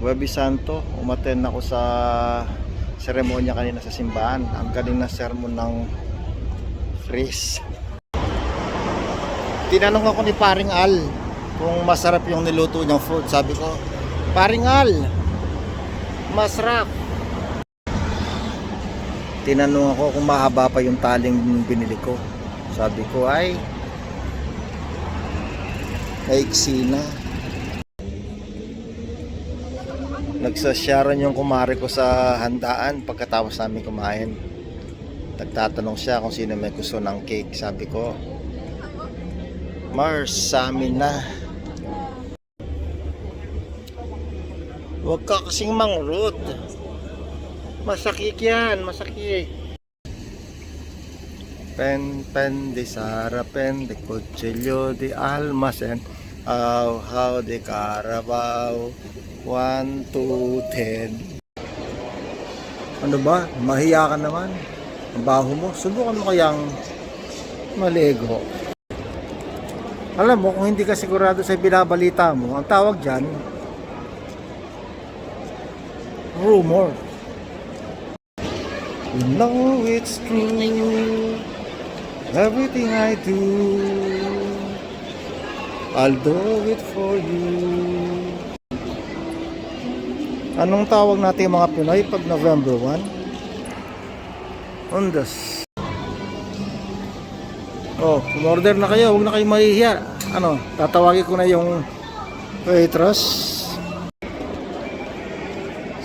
Huwebes Santo, umaten ako sa seremonya kanina sa simbahan. Ang galing na sermon ng Fris. Tinanong ako ni Paring Al kung masarap yung niluto niyang food. Sabi ko, Paring Al, masarap. Tinanong ako kung mahaba pa yung taling binili ko. Sabi ko ay maiksi na. Nagsasyaran yung kumare ko sa handaan pagkatapos namin kumain. Nagtatanong siya kung sino may gusto ng cake. Sabi ko, Mars, sa amin na. Huwag ka kasing mangrut. Masakit yan, masakit. Pen, pen, di Sara, pen, di Cuchillo, di Almacen. How, how, di Carabao. 1, 2, 10. Ano ba? Mahiya ka naman. Ang baho mo. Subukan mo kayang maligo. Alam mo, kung hindi ka sigurado sa binabalita mo, ang tawag dyan, rumor. You know it's true. Everything I do, I'll do it for you. Anong tawag natin mga Pinoy pag November 1? Undas. Oh, order na kayo, huwag na kayo mahihiya. Ano, tatawagin ko na yung waitress.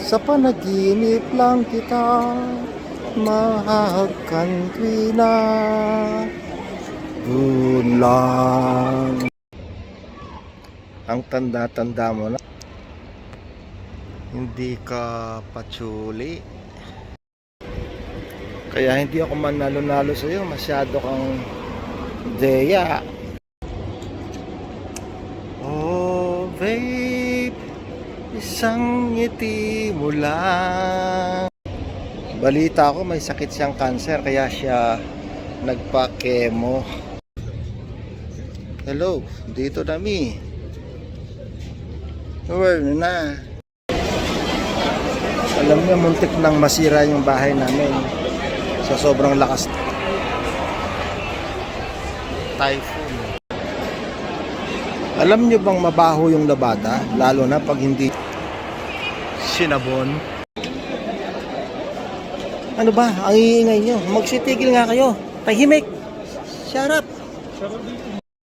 Sa panaginip lang kita mahahagkan tuwina Doon lang Ang tanda-tanda mo na Hindi ka patsuli Kaya hindi ako manalo-nalo sa'yo Masyado kang Deya Oh babe Isang ngiti mo lang Balita ko may sakit siyang cancer kaya siya nagpa-chemo. Hello, dito na mi. Where na? Alam niyo muntik nang masira yung bahay namin sa sobrang lakas typhoon. Alam niyo bang mabaho yung labada lalo na pag hindi sinabon? Ano ba? Ang iingay nyo. Magsitigil nga kayo. Tahimik. Shut up.